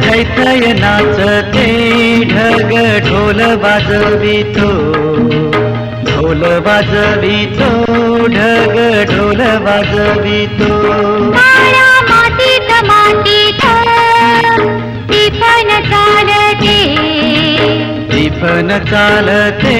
थैथय नाचते ढग ढोल वाजवितो. ढोल वाजवितो ढग ढोल वाजवितो. मातीत मातीत टिफन चालते. टिफन चालते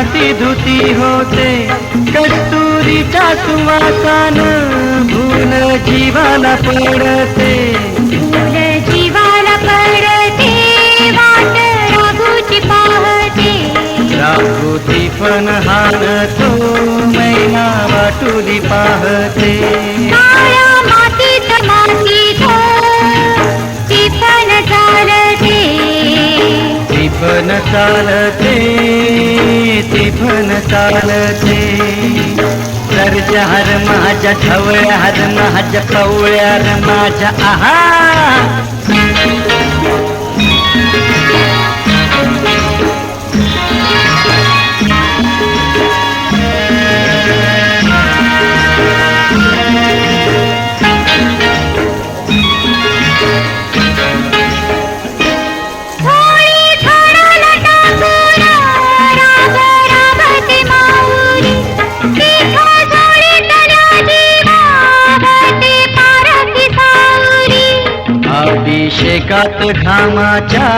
नाती धुती होते. कस्तुरीच्या सुवासान भूल जीवाला पडते. जीवाला पडते वाट राघूची पाहते. पण हाणतो मैना वाटुली पाहते. तिफन चालते तिफन चालते. तर हर माझ्या ठवळ्या हर माझ्या कवळ्या माझ्या आहा. अभिषेकात घामाच्या